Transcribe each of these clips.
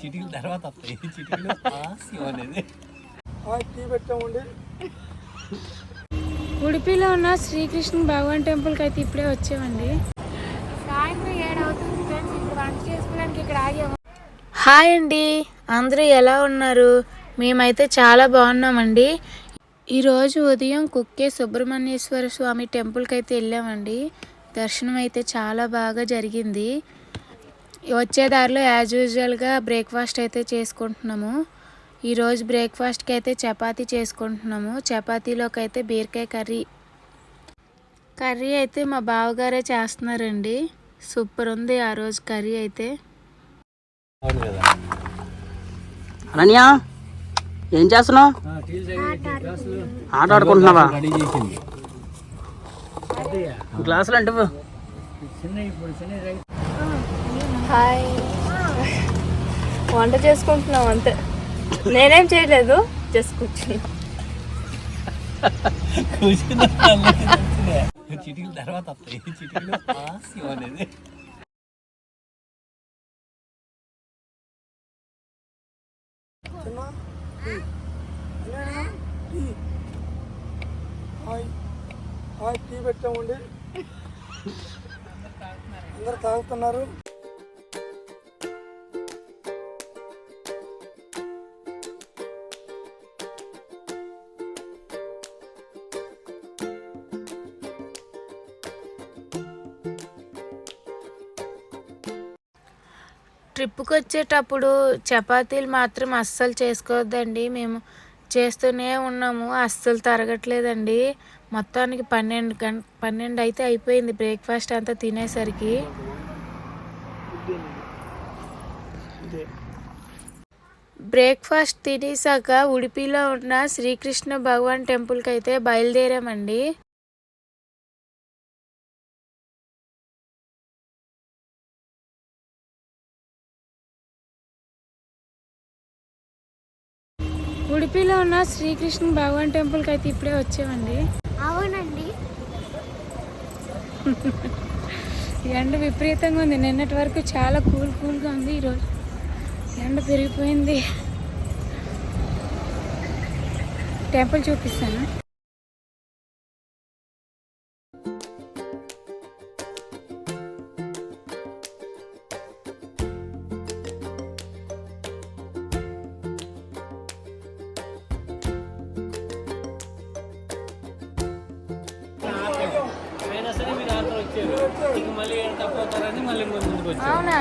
చిటికల తర్వాత వస్తాయి. చిటికలు హాస్యం అనేది ఉడిపిలో ఉన్న శ్రీకృష్ణ భగవాన్ టెంపుల్కి అయితే ఇప్పుడే వచ్చామండి. సాయంత్రం ఏడు అవుతుంది ఫ్రెండ్స్ ఇప్పుడు వంట చేసుకోవడానికి ఇక్కడ ఆగాము. హాయ్ అండి అందరూ ఎలా ఉన్నారు? మేమైతే చాలా బాగున్నామండి. ఈరోజు ఉదయం కుక్కే సుబ్రహ్మణ్యేశ్వర స్వామి టెంపుల్కి అయితే వెళ్ళామండి. దర్శనం అయితే చాలా బాగా జరిగింది. వచ్చే దారిలో యాజ్ యూజువల్గా బ్రేక్ఫాస్ట్ అయితే చేసుకుంటున్నాము. ఈరోజు బ్రేక్ఫాస్ట్కి అయితే చపాతీ చేసుకుంటున్నాము. చపాతీలోకి అయితే బీరకాయ కర్రీ. కర్రీ అయితే మా బావగారే చేస్తున్నారండి. సూపర్ ఉంది ఆ రోజు కర్రీ అయితే. అనన్య ఏం చేస్తున్నావు? ఆట ఆడుకుంటున్నావా? గ్లాసులు అంటే. హాయ్. వంట చేసుకుంటున్నాం అంతే. నేనేం చేయలేదు జస్ట్ కూర్చున్నా. చిటికల తర్వాత హాయ్. హాయ్ టీ పెట్టామండి. అందరు తాగుతున్నారు. ట్రిప్కి వచ్చేటప్పుడు చపాతీలు మాత్రం అస్సలు చేసుకోవద్దండి. మేము చేస్తూనే ఉన్నాము. అస్సలు తరగట్లేదండి. మొత్తానికి పన్నెండు గంట పన్నెండు అయితే అయిపోయింది బ్రేక్ఫాస్ట్ అంతా తినేసరికి. బ్రేక్ఫాస్ట్ తినేసాక ఉడిపిలో ఉన్న శ్రీకృష్ణ భగవాన్ టెంపుల్కి అయితే బయలుదేరామండి. ఉడిపిలో ఉన్న శ్రీకృష్ణ భగవాన్ టెంపుల్కి అయితే ఇప్పుడే వచ్చామండి. అవునండి. ఎండ విపరీతంగా ఉంది. నిన్నటి వరకు చాలా కూల్ కూల్గా ఉంది. ఈరోజు ఎండ పెరిగిపోయింది. టెంపుల్ చూపిస్తాను? అవునా?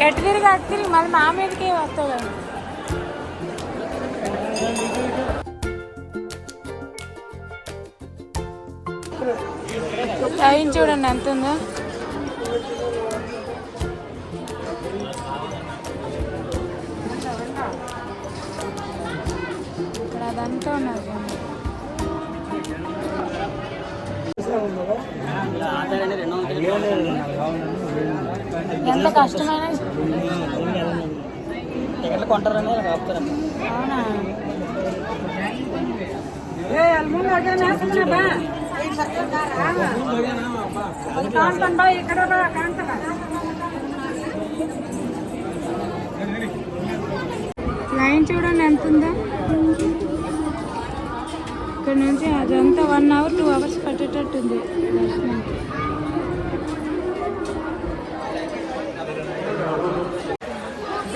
ఎటు తిరిగి అటు తిరిగి మళ్ళీ మా మీదకే వస్తావు కదా టైం చూడండి ఎంత ఉందో. ఉన్నారు ఎంత కష్టమైన టికెట్లు కొంటారని అలా ఆపుతారమ్మా అవునా? లైన్ చూడండి ఎంత ఉందో నుంచి అదంతా వన్ అవర్ టూ అవర్స్ పట్టేటట్టుంది దర్శనానికి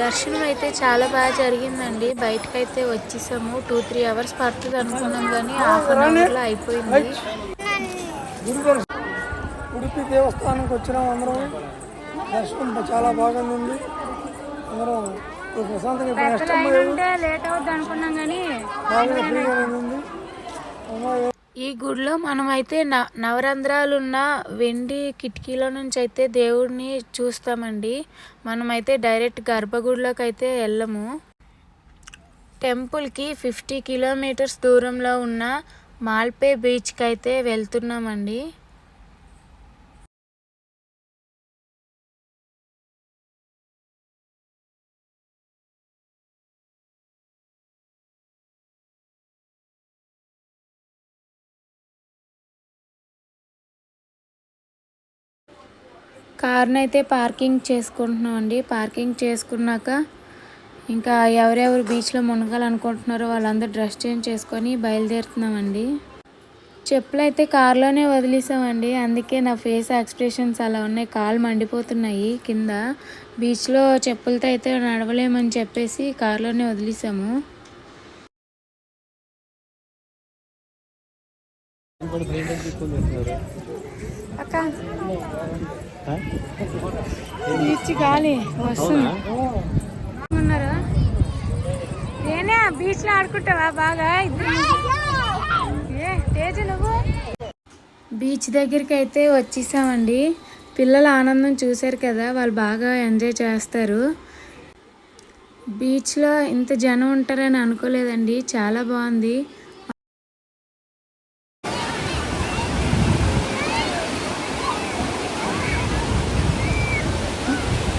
దర్శనం అయితే చాలా బాగా జరిగిందండి. బయటకు అయితే వచ్చేసాము. టూ త్రీ అవర్స్ పడుతుంది అనుకున్నాం కానీ హాఫ్ అన్ అవర్లో అయిపోయింది. ఉడిపి దేవస్థానంకి వచ్చినాం అందరం. దర్శనం చాలా బాగా ఉంది. అందరం ప్రశాంతంగా లేట్ అవుద్ది అనుకున్నాం కానీ బాగా ఫ్రీగా ఉంది అమ్మాయి ఈ గుడిలో మనమైతే న నవరంధ్రాలున్న వెండి కిటికీలో నుంచి అయితే దేవుడిని చూస్తామండి. మనమైతే డైరెక్ట్ గర్భగుడిలోకి అయితే వెళ్ళము. టెంపుల్కి ఫిఫ్టీ కిలోమీటర్స్ దూరంలో ఉన్న మాల్పే బీచ్కి అయితే వెళ్తున్నామండి. కార్ని అయితే పార్కింగ్ చేసుకుంటున్నాం అండి. పార్కింగ్ చేసుకున్నాక ఇంకా ఎవరెవరు బీచ్లో మునగాలనుకుంటున్నారో వాళ్ళందరూ డ్రెస్ చేంజ్ చేసుకొని బయలుదేరుతున్నామండి. చెప్పులు అయితే కార్లోనే వదిలేసామండి. అందుకే నా ఫేస్ ఎక్స్ప్రెషన్స్ అలా ఉన్నాయి. కాళ్ళు మండిపోతున్నాయి కింద. బీచ్లో చెప్పులతో అయితే నడవలేమని చెప్పేసి కార్లోనే వదిలేసాము. అక్క. బీచ్ గాలి వస్తుంది. ఉన్నారా నేనే బీచ్లో ఆడుకుంటావా బాగా? ఇద్దరు నువ్వు? బీచ్ దగ్గరికి అయితే వచ్చేసామండి. పిల్లల ఆనందం చూశారు కదా వాళ్ళు బాగా ఎంజాయ్ చేస్తారు. బీచ్లో ఇంత జనం ఉంటారని అనుకోలేదండి. చాలా బాగుంది.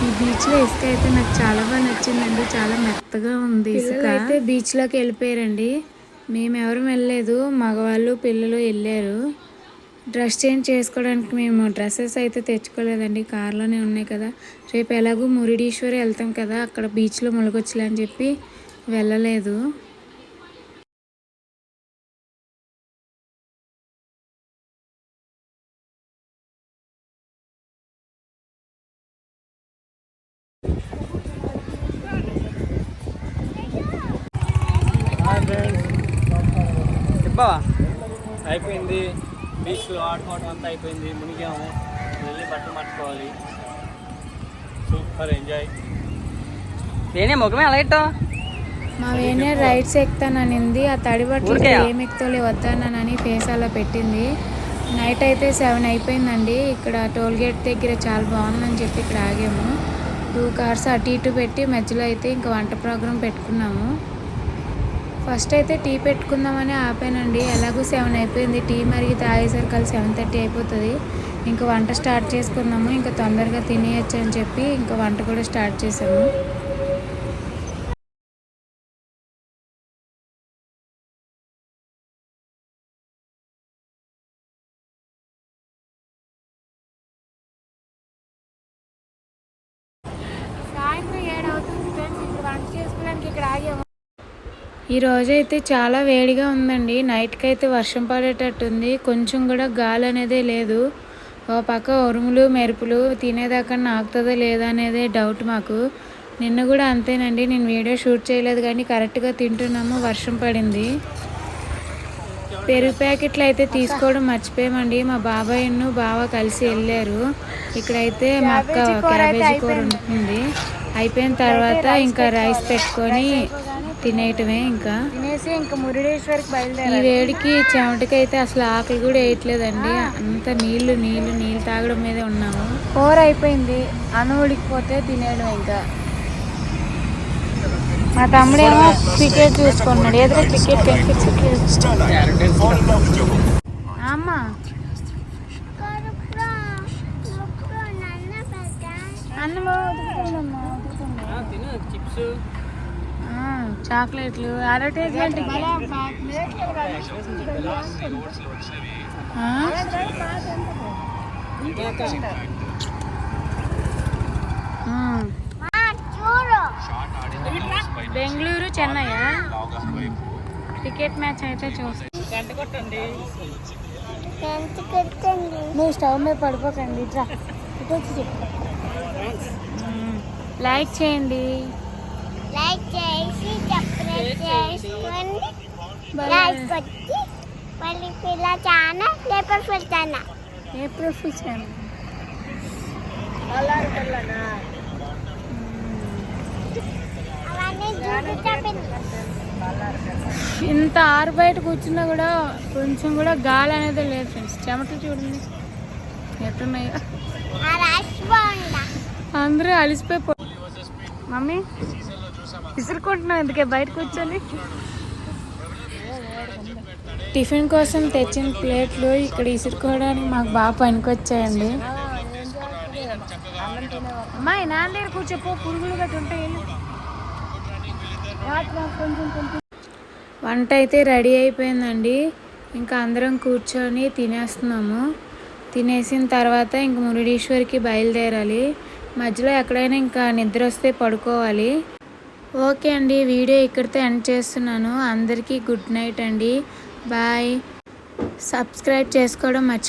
ఈ బీచ్లో ఇసుక అయితే నాకు చాలా బాగా నచ్చిందండి. చాలా మెత్తగా ఉంది ఇసుక. అయితే బీచ్లోకి వెళ్ళిపోయారండి. మేము ఎవరు వెళ్ళలేదు. మగవాళ్ళు పిల్లలు వెళ్ళారు. డ్రెస్ చేంజ్ చేసుకోవడానికి మేము డ్రెస్సెస్ అయితే తెచ్చుకోలేదండి. కార్లోనే ఉన్నాయి కదా. రేపు ఎలాగో మురిడీశ్వరి వెళ్తాం కదా. అక్కడ బీచ్లో ములగొచ్చులే అని చెప్పి వెళ్ళలేదు. అయిపోయింది. బీచ్లో ఆడుకోవడం అంతా అయిపోయింది. మునిగాము. వెళ్ళి బట్టలు మార్చుకోవాలి. Super enjoy. నేనే ముఖమే అలా ఇట్టో మా వేణే రైడ్స్ ఎక్కుతాననింది ఆ తడి బట్టలు? ఏం ఎక్కుతోలే వద్దానని ఫేస్ అలా పెట్టింది. నైట్ అయితే సెవెన్ అయిపోయిందండి. ఇక్కడ టోల్ గేట్ దగ్గర చాలా బాగుందని చెప్పి ఇక్కడ ఆగాము. టూ కార్స్ అటు ఇటు పెట్టి మధ్యలో అయితే ఇంకా వంట ప్రోగ్రాం పెట్టుకున్నాము. ఫస్ట్ అయితే టీ పెట్టుకుందామని ఆపానండి. ఎలాగో సెవెన్ అయిపోయింది. టీ మరిగి తాగేసరికి సెవెన్ థర్టీ అయిపోతుంది. ఇంకా వంట స్టార్ట్ చేసుకుందాము. ఇంకా తొందరగా తినేయచ్చు అని చెప్పి ఇంకా వంట కూడా స్టార్ట్ చేసాము ఈ రోజు అయితే చాలా వేడిగా ఉందండి. నైట్కి అయితే వర్షం పడేటట్టుంది. కొంచెం కూడా గాలి అనేదే లేదు. ఓ పక్క ఉరుములు మెరుపులు తినేదాకా నాకుతుందో లేదా అనేదే డౌట్ మాకు. నిన్న కూడా అంతేనండి. నేను వీడియో షూట్ చేయలేదు కానీ కరెక్ట్గా తింటున్నాము. వర్షం పడింది. పెరుగు ప్యాకెట్లు అయితే తీసుకోవడం మర్చిపోయామండి. మా బాబాయ్ను బావ కలిసి వెళ్ళారు. ఇక్కడైతే మా అక్క క్యాబేజీ కూర ఉంటుంది. అయిపోయిన తర్వాత ఇంకా రైస్ పెట్టుకొని తినేయటమే ఇంకా. తినేసి ఇంకా మురుడేశ్వరికి ఈ బయలుదేరాలి. వేడికి చెమటకి అయితే అసలు ఆకలి కూడా వేయట్లేదండి. అంత నీళ్ళు నీళ్ళు నీళ్ళు తాగడం మీదే ఉన్నాము. కూర అయిపోయింది. అన్నం ఉడికిపోతే తినేయడం ఇంకా. మా తమ్ముడేమో టికెట్ చూసుకున్నాడు. ఏదో టికెట్ కనిపించట్లేదు అమ్మ. అన్నం ఉడుకుతుందమ్మా ఉడుకుతుంది తిను. చిప్స్. చాక్లెట్లు advertisement Bengaluru Chennai ticket match అయితే చూస్తాం. నువ్వు స్టవ్ మీద పడిపోకండి ఇట్లా ఇటు వచ్చి చెప్పు. లైక్ చేయండి. లైక్ లైక్ కొట్టి మళ్ళీ పిల్ల చూపించండి ఇంత ఆరు బయట కూర్చున్నా కూడా కొంచెం కూడా గాలి అనేది లేదు ఫ్రెండ్స్. చెమటలు చూడండి. ఎట్టున్నాయో బాగుందా? అందరూ అలిసిపోయి మమ్మీ? విసురుకుంటున్నావు ఎందుకే? బయట కూర్చొని? టిఫిన్ కోసం తెచ్చిన ప్లేట్లు ఇక్కడ ఇసురుకోవడానికి మాకు బాగా పనికొచ్చాయండి. అమ్మాయి నాన్న దగ్గర కూర్చోపో పురుగులు గట్టి ఉంటాయి. వంట అయితే రెడీ అయిపోయిందండి. ఇంకా అందరం కూర్చొని తినేస్తున్నాము. తినేసిన తర్వాత ఇంక మురుడేశ్వర్కి బయలుదేరాలి. మధ్యలో ఎక్కడైనా ఇంకా నిద్ర వస్తే పడుకోవాలి. ఓకే అండి వీడియో ఇక్కడితో ఎండ్ చేస్తున్నాను. అందరికీ గుడ్ నైట్ అండి. బాయ్. సబ్స్క్రైబ్ చేసుకోవడం మర్చి